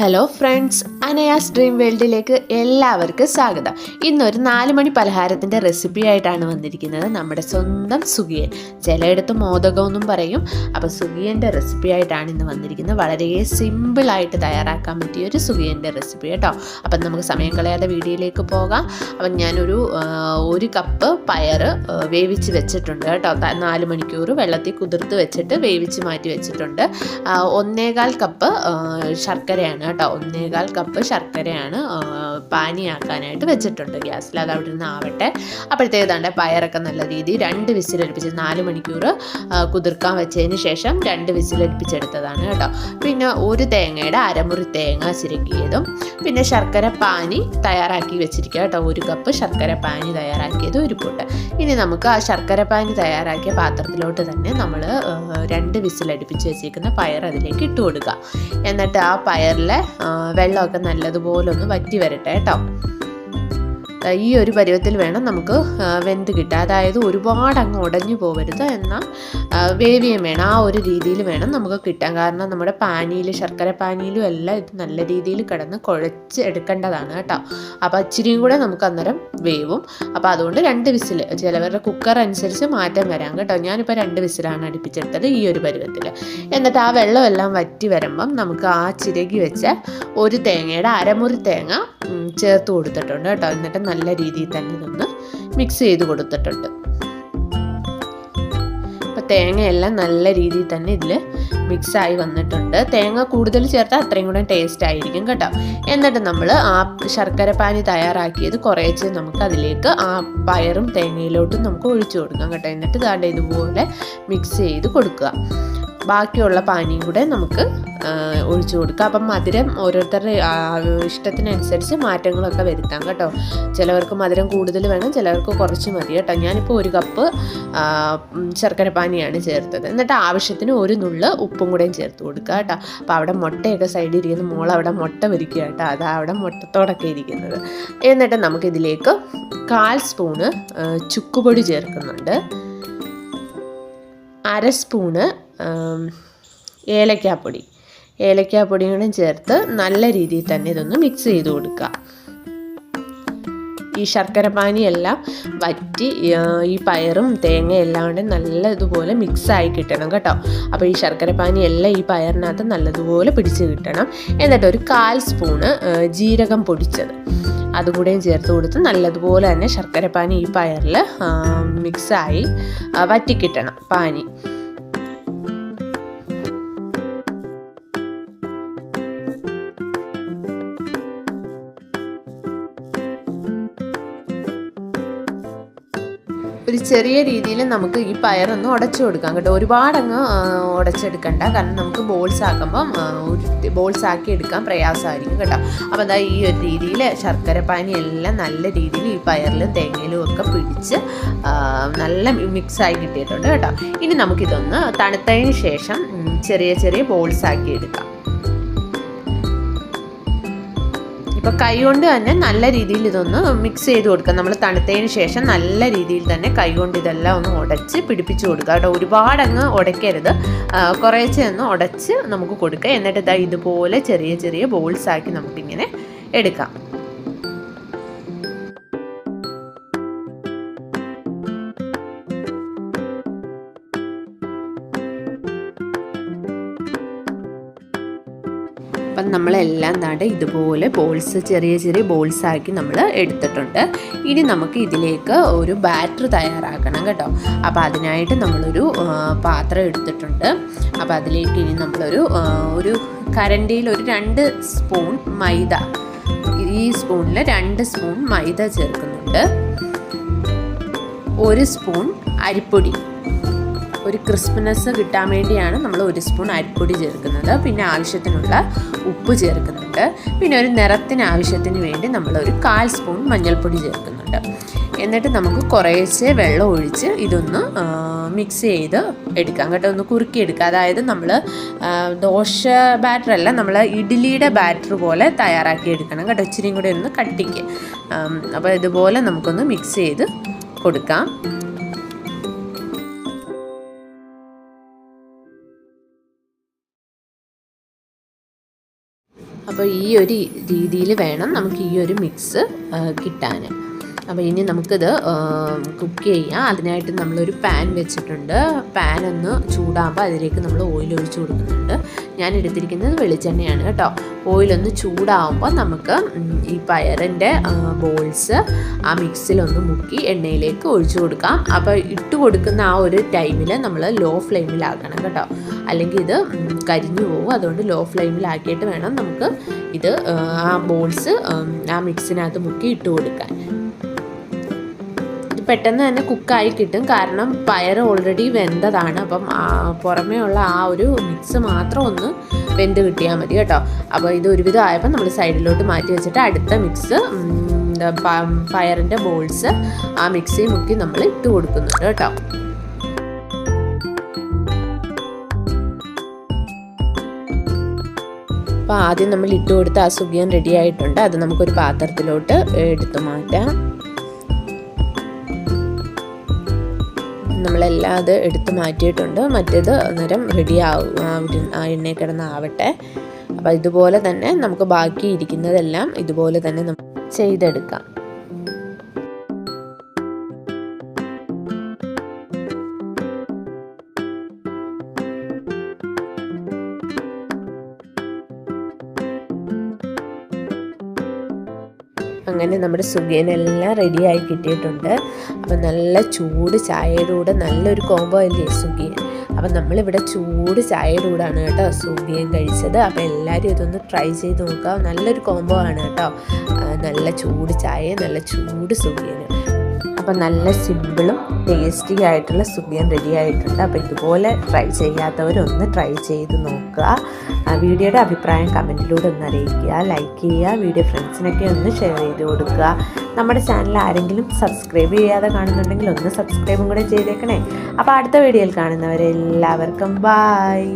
Hello friends അനയാസ് dream വേൾഡിലേക്ക് എല്ലാവർക്കും സ്വാഗതം. ഇന്നൊരു നാല് മണി പലഹാരത്തിന്റെ റെസിപ്പി ആയിട്ടാണ് വന്നിരിക്കുന്നത് നമ്മുടെ സ്വന്തം സുഖിയൻ. ചിലയിടത്ത് മോദകമെന്നും പറയും. അപ്പോൾ സുഖിയന്റെ റെസിപ്പി ആയിട്ടാണ് ഇന്ന് വന്നിരിക്കുന്നത്. വളരെ സിമ്പിളായിട്ട് തയ്യാറാക്കാൻ പറ്റിയ ഒരു സുഖിയന്റെ റെസിപ്പി കേട്ടോ. അപ്പം നമുക്ക് സമയം കളയാതെ വീഡിയോയിലേക്ക് പോകാം. അപ്പം ഞാനൊരു ഒരു കപ്പ് പയർ വേവിച്ച് വെച്ചിട്ടുണ്ട് കേട്ടോ. നാല് മണിക്കൂർ വെള്ളത്തിൽ കുതിർത്ത് വെച്ചിട്ട് വേവിച്ച് മാറ്റി വെച്ചിട്ടുണ്ട്. ഒന്നേകാൽ കപ്പ് ശർക്കരയാണ് കേട്ടോ. ഒന്നേകാൽ കപ്പ് ശർക്കരയാണ് പാനിയാക്കാനായിട്ട് വെച്ചിട്ടുണ്ട് ഗ്യാസിൽ. അത് അവിടെ നിന്ന് ആവട്ടെ. അപ്പോഴത്തേക്ക് ദാണ്ടെ പയറൊക്കെ നല്ല രീതിയിൽ രണ്ട് വിസിലടുപ്പിച്ച് നാല് മണിക്കൂർ കുതിർക്കാൻ വെച്ചതിന് ശേഷം രണ്ട് വിസിലടുപ്പിച്ചെടുത്തതാണ് കേട്ടോ. പിന്നെ ഒരു തേങ്ങയുടെ അരമുറി തേങ്ങ ചിരകിയതും പിന്നെ ശർക്കര പാനി തയ്യാറാക്കി വെച്ചിരിക്കുക കേട്ടോ. ഒരു കപ്പ് ശർക്കര പാനി തയ്യാറാക്കിയത് ഒരു പൂട്ട് ഇനി നമുക്ക് ആ ശർക്കര പാനി തയ്യാറാക്കിയ പാത്രത്തിലോട്ട് തന്നെ നമ്മൾ രണ്ട് വിസിലടുപ്പിച്ച് വെച്ചിരിക്കുന്ന പയർ അതിലേക്ക് ഇട്ട് കൊടുക്കുക. എന്നിട്ട് ആ പയറിലെ ആ, വെള്ളമൊക്കെ നല്ലതുപോലെ ഒന്ന് വറ്റി വരട്ടെ കേട്ടോ. ഈ ഒരു പരുവത്തിൽ വേണം നമുക്ക് വെന്ത് കിട്ടുക അതായത് ഒരുപാട് അങ്ങ് ഉടഞ്ഞു പോകരുത് എന്നാൽ വേവിയും വേണം. ആ ഒരു രീതിയിൽ വേണം നമുക്ക് കിട്ടാൻ. കാരണം നമ്മുടെ പാനിയിൽ ശർക്കര പാനിയിലും എല്ലാം ഇത് നല്ല രീതിയിൽ കിടന്ന് കുഴച്ച് എടുക്കേണ്ടതാണ് കേട്ടോ. അപ്പോൾ ഇച്ചിരിയും കൂടെ നമുക്ക് അന്നേരം വേവും. അപ്പോൾ അതുകൊണ്ട് രണ്ട് വിസിൽ ചിലവരുടെ കുക്കർ അനുസരിച്ച് മാറ്റം വരാം കേട്ടോ. ഞാനിപ്പോൾ രണ്ട് വിസിലാണ് അടുപ്പിച്ചെടുത്തത് ഈ ഒരു പരുവത്തിൽ. എന്നിട്ട് ആ വെള്ളമെല്ലാം വറ്റി വരുമ്പം നമുക്ക് ആ ചിരകി വെച്ച ഒരു തേങ്ങയുടെ അരമുറി തേങ്ങ ചേർത്ത് കൊടുത്തിട്ടുണ്ട് കേട്ടോ. എന്നിട്ട് നല്ല രീതിയിൽ തന്നെ ഇതൊന്ന് മിക്സ് ചെയ്ത് കൊടുത്തിട്ടുണ്ട്. അപ്പോൾ തേങ്ങയെല്ലാം നല്ല രീതിയിൽ തന്നെ ഇതിൽ മിക്സായി വന്നിട്ടുണ്ട്. തേങ്ങ കൂടുതൽ ചേർത്താൽ അത്രയും കൂടെ ടേസ്റ്റ് ആയിരിക്കും കേട്ടോ. എന്നിട്ട് നമ്മൾ ആ ശർക്കര പാനി തയ്യാറാക്കിയത് കുറേച്ച് നമുക്ക് അതിലേക്ക് ആ പയറും തേങ്ങയിലോട്ടും നമുക്ക് ഒഴിച്ചു കൊടുക്കാം കേട്ടോ. എന്നിട്ട് ദാണ്ട് ഇതുപോലെ മിക്സ് ചെയ്ത് കൊടുക്കുക. ബാക്കിയുള്ള പാനിയും കൂടെ നമുക്ക് ഒഴിച്ചു കൊടുക്കുക അപ്പം മധുരം ഓരോരുത്തരുടെ ഇഷ്ടത്തിനനുസരിച്ച് മാറ്റങ്ങളൊക്കെ വരുത്താം കേട്ടോ. ചിലവർക്ക് മധുരം കൂടുതൽ വേണം ചിലവർക്ക് കുറച്ച് മതി കേട്ടോ. ഞാനിപ്പോൾ ഒരു കപ്പ് ശർക്കര പാനിയാണ് ചേർത്തത്. എന്നിട്ട് ആവശ്യത്തിന് ഒരു നുള്ള് ഉപ്പും കൂടെയും ചേർത്ത് കൊടുക്കുക കേട്ടോ. അപ്പോൾ അവിടെ മുട്ടയൊക്കെ സൈഡിൽ ഇരിക്കുന്ന. മോൾ അവിടെ മുട്ട വരിക്കുക കേട്ടോ. അതാ അവിടെ മുട്ടത്തോടൊക്കെ ഇരിക്കുന്നത്. എന്നിട്ട് നമുക്കിതിലേക്ക് കാൽ സ്പൂണ് ചുക്കുപൊടി ചേർക്കുന്നുണ്ട്. അര സ്പൂണ് ഏലക്കാപ്പൊടി. ഏലക്കാപ്പൊടിയും കൂടെ ചേർത്ത് നല്ല രീതിയിൽ തന്നെ ഇതൊന്ന് മിക്സ് ചെയ്ത് കൊടുക്കുക. ഈ ശർക്കര പാനിയെല്ലാം വറ്റി ഈ പയറും തേങ്ങയും എല്ലാം കൂടെ നല്ല ഇതുപോലെ മിക്സായി കിട്ടണം കേട്ടോ. അപ്പോൾ ഈ ശർക്കര പാനി എല്ലാം ഈ പയറിനകത്ത് നല്ലതുപോലെ പിടിച്ച് കിട്ടണം. എന്നിട്ട് ഒരു കാൽ സ്പൂണ് ജീരകം പൊടിച്ചത്. അതുകൂടെയും ചേർത്ത് കൊടുത്ത് നല്ലതുപോലെ തന്നെ ശർക്കര പാനി ഈ പയറിൽ മിക്സായി വറ്റിക്കിട്ടണം പാനി. ഒരു ചെറിയ രീതിയിൽ നമുക്ക് ഈ പയറൊന്ന് ഉടച്ചു കൊടുക്കാം കേട്ടോ. ഒരുപാടങ്ങ് ഉടച്ചെടുക്കണ്ട. കാരണം നമുക്ക് ബോൾസ് ആക്കുമ്പം ബോൾസ് ആക്കി എടുക്കാൻ പ്രയാസമായിരിക്കും കേട്ടോ. അപ്പോൾ അതാ ഈ ഒരു രീതിയിൽ ശർക്കര പാനി എല്ലാം നല്ല രീതിയിൽ ഈ പയറിലും തേങ്ങയിലും ഒക്കെ പിടിച്ച് നല്ല മിക്സായി കിട്ടിയിട്ടുണ്ട് കേട്ടോ. ഇനി നമുക്കിതൊന്ന് തണുത്തതിന് ശേഷം ചെറിയ ചെറിയ ബോൾസ് ആക്കി എടുക്കാം. ഇപ്പോൾ കൈ കൊണ്ട് തന്നെ നല്ല രീതിയിൽ ഇതൊന്ന് മിക്സ് ചെയ്ത് കൊടുക്കുക. നമ്മൾ തണുത്തതിന് ശേഷം നല്ല രീതിയിൽ തന്നെ കൈ കൊണ്ട് ഇതെല്ലാം ഒന്ന് ഉടച്ച് പിടിപ്പിച്ച് കൊടുക്കുക. കേട്ടോ ഒരുപാടങ്ങ് ഉടയ്ക്കരുത്. കുറേശ്ശെ ഒന്ന് ഉടച്ച് നമുക്ക് കൊടുക്കുക. എന്നിട്ട് ഇതാ ഇതുപോലെ ചെറിയ ചെറിയ ബോൾസ് ആക്കി നമുക്കിങ്ങനെ എടുക്കാം. അപ്പം നമ്മളെല്ലാം നാട് ഇതുപോലെ ബോൾസ് ചെറിയ ചെറിയ ബോൾസ് ആക്കി നമ്മൾ എടുത്തിട്ടുണ്ട്. ഇനി നമുക്ക് ഇതിലേക്ക് ഒരു ബാറ്റർ തയ്യാറാക്കണം കേട്ടോ. അപ്പോൾ അതിനായിട്ട് നമ്മളൊരു പാത്രം എടുത്തിട്ടുണ്ട്. അപ്പോൾ അതിലേക്ക് ഇനി നമ്മളൊരു ഒരു കരണ്ടിയിൽ ഒരു രണ്ട് സ്പൂൺ മൈദ. ഈ സ്പൂണിൽ രണ്ട് സ്പൂൺ മൈദ ചേർക്കുന്നുണ്ട്. ഒരു സ്പൂൺ അരിപ്പൊടി. ഒരു ക്രിസ്പിനെസ് കിട്ടാൻ വേണ്ടിയാണ് നമ്മൾ ഒരു സ്പൂൺ അരിപ്പൊടി ചേർക്കുന്നത്. പിന്നെ ആവശ്യത്തിനുള്ള ഉപ്പ് ചേർക്കുന്നുണ്ട്. പിന്നെ ഒരു നിറത്തിന് ആവശ്യത്തിന് വേണ്ടി നമ്മൾ ഒരു കാൽ സ്പൂൺ മഞ്ഞൾപ്പൊടി ചേർക്കുന്നുണ്ട്. എന്നിട്ട് നമുക്ക് കുറേശ്ശെ വെള്ളം ഒഴിച്ച് ഇതൊന്ന് മിക്സ് ചെയ്ത് എടുക്കാം കേട്ടോ. ഒന്ന് കുറുക്കിയെടുക്കുക അതായത് നമ്മൾ ദോശ ബാറ്റർ അല്ല നമ്മൾ ഇഡ്ഡലിയുടെ ബാറ്റർ പോലെ തയ്യാറാക്കി എടുക്കണം കേട്ടോ. ഇച്ചിരിയും കൂടി ഒന്ന് കട്ടിക്ക് അപ്പോൾ ഇതുപോലെ നമുക്കൊന്ന് മിക്സ് ചെയ്ത് കൊടുക്കാം. അപ്പോൾ ഈ ഒരു രീതിയിൽ വേണം നമുക്ക് ഈ ഒരു മിക്സ് കിട്ടാൻ. അപ്പോൾ ഇനി നമുക്കിത് കുക്ക് ചെയ്യാം. അതിനായിട്ട് നമ്മളൊരു പാൻ വെച്ചിട്ടുണ്ട്. പാൻ ഒന്ന് ചൂടാകുമ്പോൾ അതിലേക്ക് നമ്മൾ ഓയിൽ ഒഴിച്ച് കൊടുക്കുന്നുണ്ട്. ഞാൻ എടുത്തിരിക്കുന്നത് വെളിച്ചെണ്ണയാണ് കേട്ടോ. ഓയിലൊന്ന് ചൂടാവുമ്പോൾ നമുക്ക് ഈ പയറിന്റെ ബോൾസ് ആ മിക്സിലൊന്ന് മുക്കി എണ്ണയിലേക്ക് ഒഴിച്ചു കൊടുക്കാം. അപ്പോൾ ഇട്ട് കൊടുക്കുന്ന ആ ഒരു ടൈമിൽ നമ്മൾ ലോ ഫ്ലെയിമിലാക്കണം കേട്ടോ. അല്ലെങ്കിൽ ഇത് കരിഞ്ഞു പോകും. അതുകൊണ്ട് ലോ ഫ്ലെയിമിലാക്കിയിട്ട് വേണം നമുക്ക് ഇത് ആ, ബോൾസ് ആ മിക്സിനകത്ത് മുക്കി ഇട്ട് കൊടുക്കാൻ. പെട്ടെന്ന് തന്നെ കുക്കായി കിട്ടും. കാരണം പയർ ഓൾറെഡി വെന്തതാണ്. അപ്പം പുറമേ ഉള്ള ആ ഒരു മിക്സ് മാത്രം ഒന്ന് വെന്ത് കിട്ടിയാൽ മതി കേട്ടോ. അപ്പോൾ ഇത് ഒരുവിധം ആയപ്പോൾ നമ്മൾ സൈഡിലോട്ട് മാറ്റി വെച്ചിട്ട് അടുത്ത മിക്സ് പയറിന്റെ ബോൾസ് ആ മിക്സി മുക്കി നമ്മൾ ഇട്ട് കൊടുക്കുന്നുണ്ട് കേട്ടോ. അപ്പോൾ ആദ്യം നമ്മൾ ഇട്ട് കൊടുത്ത ആ സുഖിയൻ റെഡി ആയിട്ടുണ്ട്. അത് നമുക്കൊരു പാത്രത്തിലോട്ട് എടുത്തു മാറ്റാം. നമ്മളെല്ലാം അത് എടുത്ത് മാറ്റിയിട്ടുണ്ട്. മറ്റേത് അന്നേരം റെഡി ആവും. ആ എണ്ണയിൽ കിടന്ന് ആവട്ടെ അപ്പോൾ ഇതുപോലെ തന്നെ നമുക്ക് ബാക്കി ഇരിക്കുന്നതെല്ലാം ഇതുപോലെ തന്നെ നമുക്ക് ചെയ്തെടുക്കാം. അങ്ങനെ നമ്മുടെ സുഖിയനെല്ലാം റെഡിയായി കിട്ടിയിട്ടുണ്ട്. അപ്പം നല്ല ചൂട് ചായയുടെ കൂടെ നല്ലൊരു കോംബോ അല്ലേ സുഖിയൻ അപ്പം നമ്മളിവിടെ ചൂട് ചായയുടെ കൂടാണ് കേട്ടോ സുഖിയൻ കഴിച്ചത്. അപ്പം എല്ലാവരും ഇതൊന്ന് ട്രൈ ചെയ്ത് നോക്കുക. നല്ലൊരു കോംബോ ആണ് കേട്ടോ. നല്ല ചൂട് ചായ നല്ല ചൂട് സുഖിയന് അപ്പം നല്ല സിമ്പിളും ടേസ്റ്റി ആയിട്ടുള്ള സുഖിയൻ റെഡി ആയിട്ടുണ്ട്. അപ്പോൾ ഇതുപോലെ ട്രൈ ചെയ്യാത്തവരൊന്ന് ട്രൈ ചെയ്ത് നോക്കുക. വീഡിയോയുടെ അഭിപ്രായം കമന്റിലൂടെ ഒന്ന് അറിയിക്കുക. ലൈക്ക് ചെയ്യുക. വീഡിയോ ഫ്രണ്ട്സിനൊക്കെ ഒന്ന് ഷെയർ ചെയ്ത് കൊടുക്കുക. നമ്മുടെ ചാനൽ ആരെങ്കിലും സബ്സ്ക്രൈബ് ചെയ്യാതെ കാണുന്നുണ്ടെങ്കിൽ ഒന്ന് സബ്സ്ക്രൈബും കൂടെ ചെയ്തേക്കണേ. അപ്പോൾ അടുത്ത വീഡിയോയിൽ കാണുന്നവരെ എല്ലാവർക്കും ബായ്